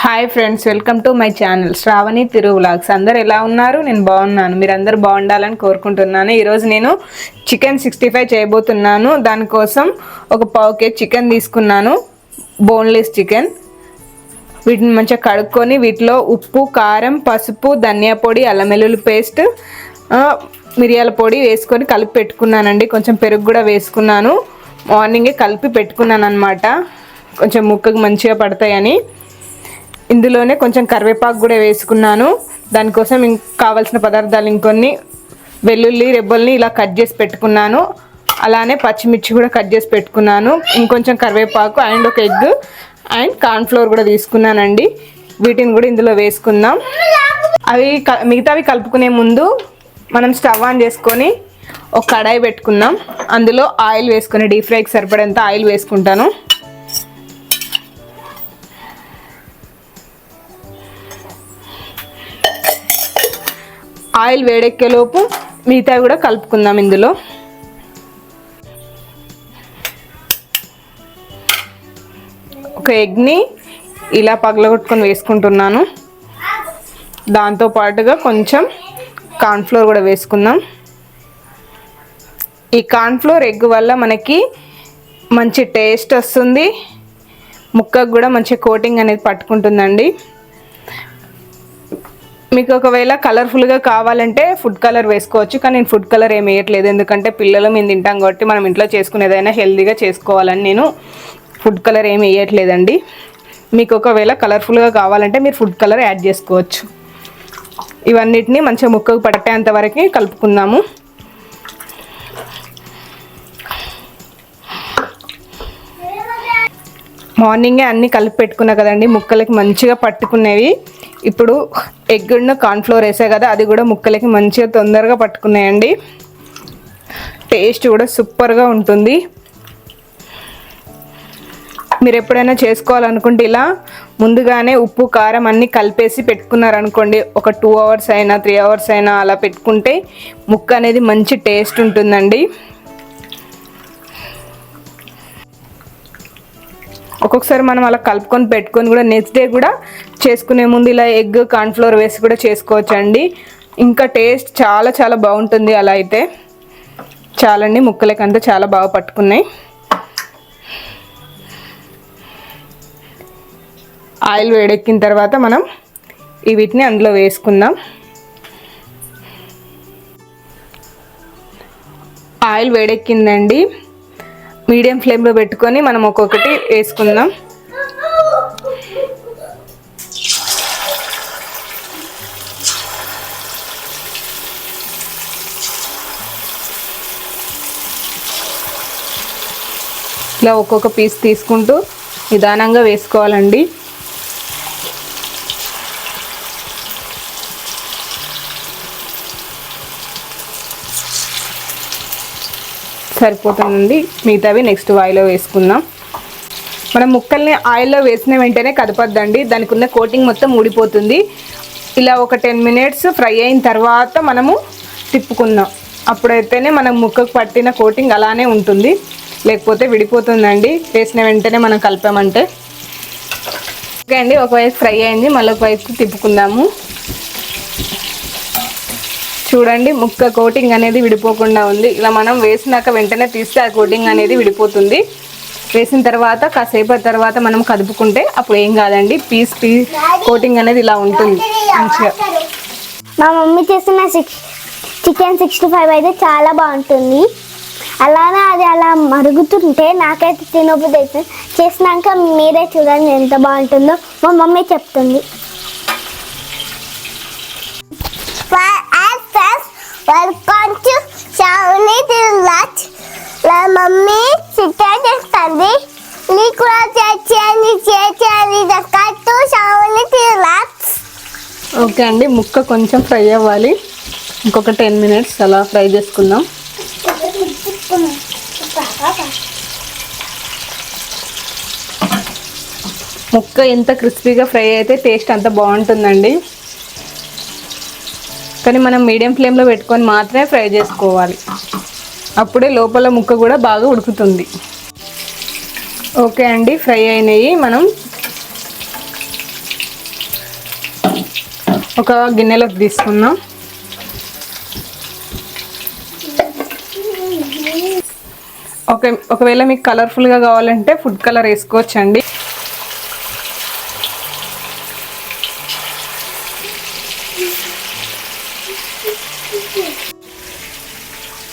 Hi friends welcome to my channel Sravani Thiru vlogs అందరు ఎలా ఉన్నారు? నేను బాగున్నాను. మీరు అందరు బాగుండాలని కోరుకుంటున్నాను. ఈరోజు నేను చికెన్ సిక్స్టీ ఫైవ్ చేయబోతున్నాను. దానికోసం ఒక పావు కేజీ చికెన్ తీసుకున్నాను. బోన్లెస్ చికెన్ వీటిని మంచిగా కడుక్కొని వీటిలో ఉప్పు కారం పసుపు ధనియా పొడి అల్లం వెల్లుల్లి పేస్ట్ మిరియాల పొడి వేసుకొని కలిపి పెట్టుకున్నానండి. కొంచెం పెరుగు కూడా వేసుకున్నాను. మార్నింగే కలిపి పెట్టుకున్నాను అనమాట కొంచెం ముక్కకు మంచిగా పడతాయని. ఇందులోనే కొంచెం కరివేపాకు కూడా వేసుకున్నాను. దానికోసం ఇంక కావాల్సిన పదార్థాలు ఇంకొన్ని. వెల్లుల్లి రెబ్బల్ని ఇలా కట్ చేసి పెట్టుకున్నాను. అలానే పచ్చిమిర్చి కూడా కట్ చేసి పెట్టుకున్నాను. ఇంకొంచెం కరివేపాకు అండ్ ఒక ఎగ్ అండ్ కార్న్ఫ్లోర్ కూడా తీసుకున్నానండి. వీటిని కూడా ఇందులో వేసుకుందాం. అవి క- మిగతావి కలుపుకునే ముందు మనం స్టవ్ ఆన్ చేసుకొని ఒక కడాయి పెట్టుకుందాం. అందులో ఆయిల్ వేసుకొని డీప్ ఫ్రైకి సరిపడేంత ఆయిల్ వేసుకుంటాను. ఆయిల్ వేడెక్కేలోపు మిగతా కూడా కలుపుకుందాం ఇందులో. ఒక ఎగ్ని ఇలా పగలగొట్టుకొని వేసుకుంటున్నాను. దాంతో పాటుగా కొంచెం కార్న్ఫ్లోర్ కూడా వేసుకుందాం. ఈ కార్న్ఫ్లోర్ ఎగ్ వల్ల మనకి మంచి టేస్ట్ వస్తుంది. ముక్కకు కూడా మంచి కోటింగ్ అనేది పట్టుకుంటుందండి. మీకు ఒకవేళ కలర్ఫుల్గా కావాలంటే ఫుడ్ కలర్ వేసుకోవచ్చు కానీ నేను ఫుడ్ కలర్ ఏమి వేయట్లేదు. ఎందుకంటే పిల్లలు మేము తింటాం కాబట్టి మనం ఇంట్లో చేసుకునేదైనా హెల్దీగా చేసుకోవాలని నేను ఫుడ్ కలర్ ఏమి వేయట్లేదండి. మీకు ఒకవేళ కలర్ఫుల్గా కావాలంటే మీరు ఫుడ్ కలర్ యాడ్ చేసుకోవచ్చు. ఇవన్నిటిని మంచిగా ముక్కకు పట్టేంత వరకు కలుపుకుందాము. మార్నింగే అన్నీ కలిపి పెట్టుకున్నా కదండి ముక్కలకి మంచిగా పట్టుకునేవి. ఇప్పుడు ఎగ్గును కార్న్ఫ్లోర్ వేసా కదా అది కూడా ముక్కలకి మంచిగా తొందరగా పట్టుకున్నాయండి. టేస్ట్ కూడా సూపర్గా ఉంటుంది. మీరు ఎప్పుడైనా చేసుకోవాలనుకుంటే ఇలా ముందుగానే ఉప్పు కారం అన్నీ కలిపేసి పెట్టుకున్నారనుకోండి ఒక టూ అవర్స్ అయినా త్రీ అవర్స్ అయినా అలా పెట్టుకుంటే ముక్క అనేది మంచి టేస్ట్ ఉంటుందండి. ఒక్కొక్కసారి మనం అలా కలుపుకొని పెట్టుకొని కూడా నెక్స్ట్ డే కూడా చేసుకునే ముందు ఇలా ఎగ్ కార్న్ఫ్లోర్ వేసి కూడా చేసుకోవచ్చు అండి ఇంకా టేస్ట్ చాలా చాలా బాగుంటుంది అలా అయితే. చాలండి ముక్కలకంతా చాలా బాగా పట్టుకున్నాయి. ఆయిల్ వేడెక్కిన తర్వాత మనం ఈ వీటిని అందులో వేసుకుందాం. ఆయిల్ వేడెక్కిందండి. మీడియం ఫ్లేమ్లో పెట్టుకొని మనం ఒక్కొక్కటి వేసుకుందాం. ఇలా ఒక్కొక్క పీస్ తీసుకుంటూ నిదానంగా వేసుకోవాలండి. సరిపోతుందండి. మిగతావి నెక్స్ట్ ఆయిల్లో వేసుకుందాం. మనం ముక్కల్ని ఆయిల్లో వేసిన వెంటనే కదపద్దండి. దానికి ఉన్న కోటింగ్ మొత్తం ఊడిపోతుంది. ఇలా ఒక టెన్ మినిట్స్ ఫ్రై అయిన తర్వాత మనము తిప్పుకుందాం. అప్పుడైతేనే మనం ముక్కకు పట్టిన కోటింగ్ అలానే ఉంటుంది. లేకపోతే విడిపోతుందండి. వేసిన వెంటనే మనం కలిపామంటే. ఓకే అండి ఒకవైపు ఫ్రై అయింది మళ్ళీ వైపు తిప్పుకుందాము. చూడండి ముక్క కోటింగ్ అనేది విడిపోకుండా ఉంది. ఇలా మనం వేసినాక వెంటనే తీస్తే ఆ కోటింగ్ అనేది విడిపోతుంది. వేసిన తర్వాత కాసేపు తర్వాత మనం కదుపుకుంటే అప్పుడు ఏం కాదండి. పీస్ పీస్ కోటింగ్ అనేది ఇలా ఉంటుంది. మంచిగా. మా మమ్మీ చేసిన సిక్స్ చికెన్ సిక్స్టీ ఫైవ్ అయితే చాలా బాగుంటుంది. అలానే అది అలా మరుగుతుంటే నాకైతే తినబుద్ధి అవుతుంది. చేసినాక మీరే చూడండి ఎంత బాగుంటుందో. మా మమ్మీ చెప్తుంది. వెల్కమ్ టు షావుని తిరులాచ్ నా మమ్మీ చేస్తుంది నీకు కూడా చేయాలి చేయాలి కట్టు షావుని తిరులాచ్ ఓకే అండి. ముక్క కొంచెం ఫ్రై అవ్వాలి. ఇంకొక టెన్ మినిట్స్ అలా ఫ్రై చేసుకుందాం. ముక్క ఎంత క్రిస్పీగా ఫ్రై అయితే టేస్ట్ అంత బాగుంటుందండి. కానీ మనం మీడియం ఫ్లేమ్లో పెట్టుకొని మాత్రమే ఫ్రై చేసుకోవాలి. అప్పుడే లోపల ముక్క కూడా బాగా ఉడుకుతుంది. ఓకే అండి ఫ్రై అయినాయి. మనం ఒక గిన్నెలోకి తీసుకుందాం. ఓకే ఒకవేళ మీకు కలర్ఫుల్గా కావాలంటే ఫుడ్ కలర్ వేసుకోవచ్చండి.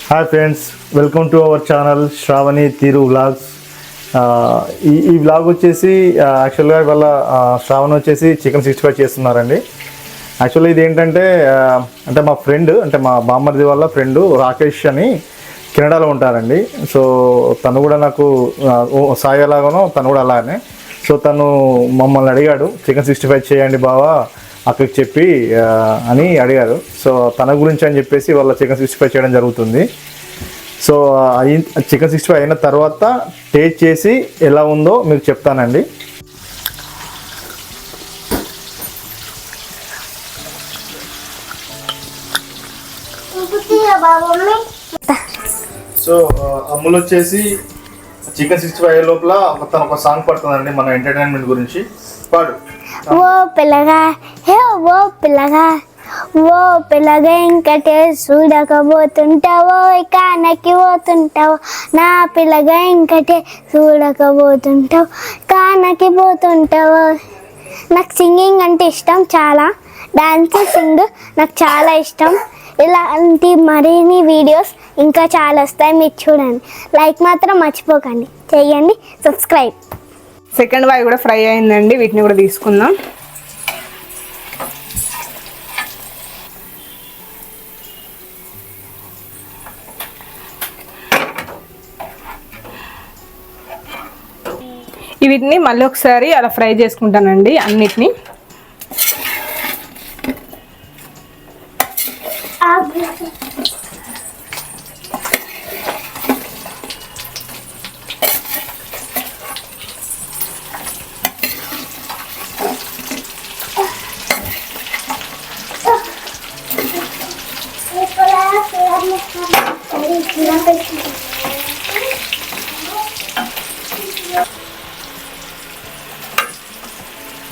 Hi friends welcome to our channel Sravani తీరు వ్లాగ్స్ ఈ ఈ వ్లాగ్ వచ్చేసి uh, యాక్చువల్గా ఇవాళ uh, శ్రావణ్ వచ్చేసి చికెన్ సిక్స్టీ ఫైవ్ చేస్తున్నారండి. యాక్చువల్గా ఇది ఏంటంటే అంటే మా ఫ్రెండ్ అంటే మా బామ్మర్ది వాళ్ళ ఫ్రెండ్ రాకేష్ అని కెనడాలో ఉంటారండి. సో తను కూడా నాకు సాయి ఎలాగానో తను కూడా అలానే. సో తను మమ్మల్ని అడిగాడు చికెన్ సిక్స్టీ ఫైవ్ చేయండి బావా అక్కడికి చెప్పి అని అడిగారు. సో తన గురించి అని చెప్పేసి వాళ్ళ చికెన్ సిక్స్టీ ఫైవ్ చేయడం జరుగుతుంది. సో అయి చికెన్ సిక్స్టీ ఫైవ్ అయిన తర్వాత టేస్ట్ చేసి ఎలా ఉందో మీకు చెప్తానండి. సో అమ్ములు వచ్చేసి చికెన్ సిక్స్టీ ఫైవ్ లోపల తన ఒక సాంగ్ పడుతుందండి మన ఎంటర్టైన్మెంట్ గురించి. పాడు. ఓ పిల్లగా హే ఓ పిల్లగా ఓ పిల్లగా ఇంకటే చూడకపోతుంటావో కానకి పోతుంటావో నా పిల్లగా ఇంకటే చూడకపోతుంటావు కానకి పోతుంటావో. నాకు సింగింగ్ అంటే ఇష్టం చాలా డాన్స్ సింగ్ నాకు చాలా ఇష్టం. ఇలాంటి మరిన్ని వీడియోస్ ఇంకా చాలా వస్తాయి. మీరు చూడండి. లైక్ మాత్రం మర్చిపోకండి. చేయండి. సబ్స్క్రైబ్ సెకండ్ వాయి కూడా ఫ్రై అయిందండి. వీటిని కూడా తీసుకుందాం. వీటిని మళ్ళీ ఒకసారి అలా ఫ్రై చేసుకుంటానండి అన్నిటిని.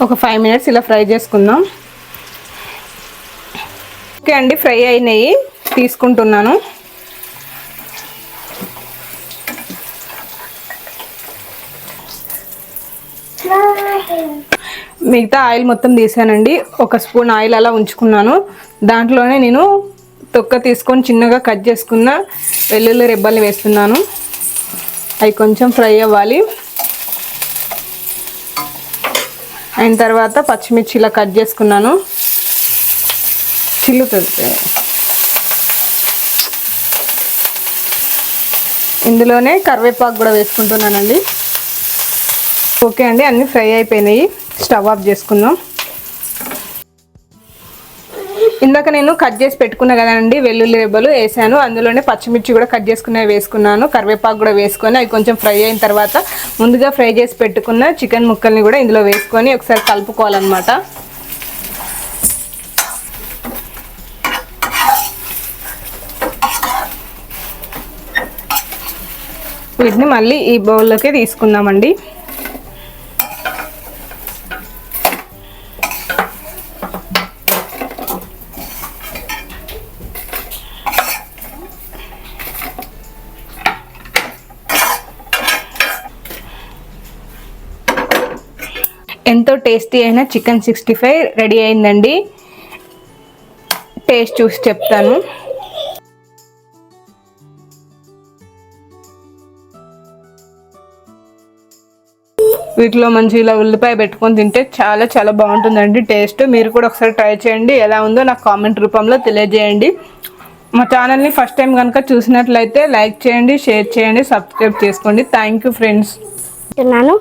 ఒక ఫైవ్ మినిట్స్ ఇలా ఫ్రై చేసుకుందాం. ఓకే అండి ఫ్రై అయినాయి తీసుకుంటున్నాను. మిగతా ఆయిల్ మొత్తం తీసానండి. ఒక స్పూన్ ఆయిల్ అలా ఉంచుకున్నాను. దాంట్లోనే నేను తొక్క తీసుకొని చిన్నగా కట్ చేసుకున్న వెల్లుల్లి రెబ్బల్ని వేస్తున్నాను. అవి కొంచెం ఫ్రై అవ్వాలి. అయిన తర్వాత పచ్చిమిర్చి ఇలా కట్ చేసుకున్నాను. చిల్లుతుంది ఇందులోనే కరివేపాకు కూడా వేసుకుంటున్నానండి. ఓకే అండి అన్నీ ఫ్రై అయిపోయినాయి. స్టవ్ ఆఫ్ చేసుకుందాం. ఇందాక నేను కట్ చేసి పెట్టుకున్నా కదండి వెల్లుల్లి రెబ్బలు వేసాను. అందులోనే పచ్చిమిర్చి కూడా కట్ చేసుకున్నవి వేసుకున్నాను. కరివేపాకు కూడా వేసుకొని అవి కొంచెం ఫ్రై అయిన తర్వాత ముందుగా ఫ్రై చేసి పెట్టుకున్న చికెన్ ముక్కల్ని కూడా ఇందులో వేసుకొని ఒకసారి కలుపుకోవాలన్నమాట. వీటిని మళ్ళీ ఈ బౌల్లోకి తీసుకుందామండి. ఎంతో టేస్టీ అయిన చికెన్ సిక్స్టీ ఫైవ్ రెడీ అయిందండి. టేస్ట్ చూసి చెప్తాను. వీటిలో మంచి ఇలా ఉల్లిపాయ పెట్టుకొని తింటే చాలా చాలా బాగుంటుందండి టేస్ట్. మీరు కూడా ఒకసారి ట్రై చేయండి. ఎలా ఉందో నాకు కామెంట్ రూపంలో తెలియజేయండి. మా ఛానల్ని ఫస్ట్ టైం కనుక చూసినట్లయితే లైక్ చేయండి షేర్ చేయండి సబ్స్క్రైబ్ చేసుకోండి. Thank you friends. తిన్నాను.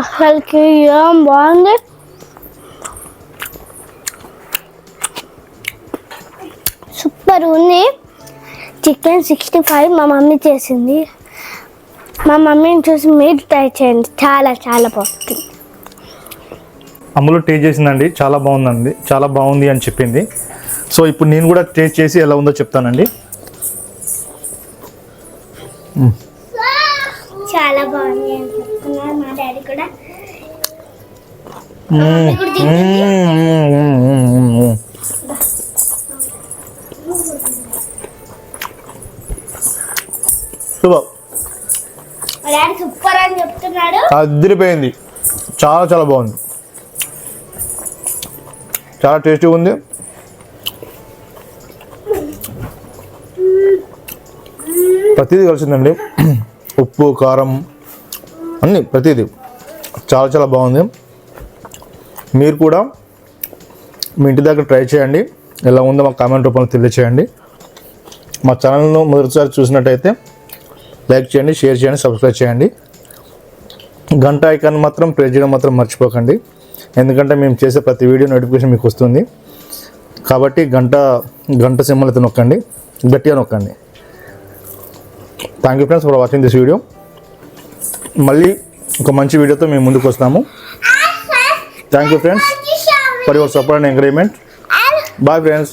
అసలుకి ఏం బాగుంది? సూపర్ ఉంది చికెన్ సిక్స్టీ ఫైవ్ మా మమ్మీ చేసింది. మా మమ్మీని చూసి మీరు ట్రై చేయండి. చాలా చాలా బాగుంటుంది అమ్ములు టేస్ట్ చేసిందండి. చాలా బాగుందండి. చాలా బాగుంది అని చెప్పింది. సో ఇప్పుడు నేను కూడా టేస్ట్ చేసి ఎలా ఉందో చెప్తానండి. చాలా బాగుంది మా డాడీ కూడా. సూపర్ మా అని చెప్తున్నాడు. అదిరిపోయింది. చాలా చాలా బాగుంది. చాలా టేస్టీగా ఉంది. ప్రతిదీ కలిసిందండి. ఉప్పు కారం అన్నీ ప్రతిదీ. చాలా చాలా బాగుంది. మీరు కూడా మీ ఇంటి దగ్గర ట్రై చేయండి. ఎలా ఉందో మాకు కామెంట్ రూపంలో తెలియచేయండి. మా ఛానల్ను మొదటిసారి చూసినట్టయితే లైక్ చేయండి షేర్ చేయండి సబ్స్క్రైబ్ చేయండి. గంట ఐకాన్ మాత్రం ప్రెస్ చేయడం మాత్రం మర్చిపోకండి. ఎందుకంటే మేము చేసే ప్రతి వీడియో నోటిఫికేషన్ మీకు వస్తుంది. కాబట్టి గంట గంట సింబల్ అయితే నొక్కండి గట్టిగా నొక్కండి. Thank you friends for watching this video మళ్ళీ ఒక మంచి వీడియోతో మేము ముందుకు వస్తాము. Thank you friends for your support and encouragement bye friends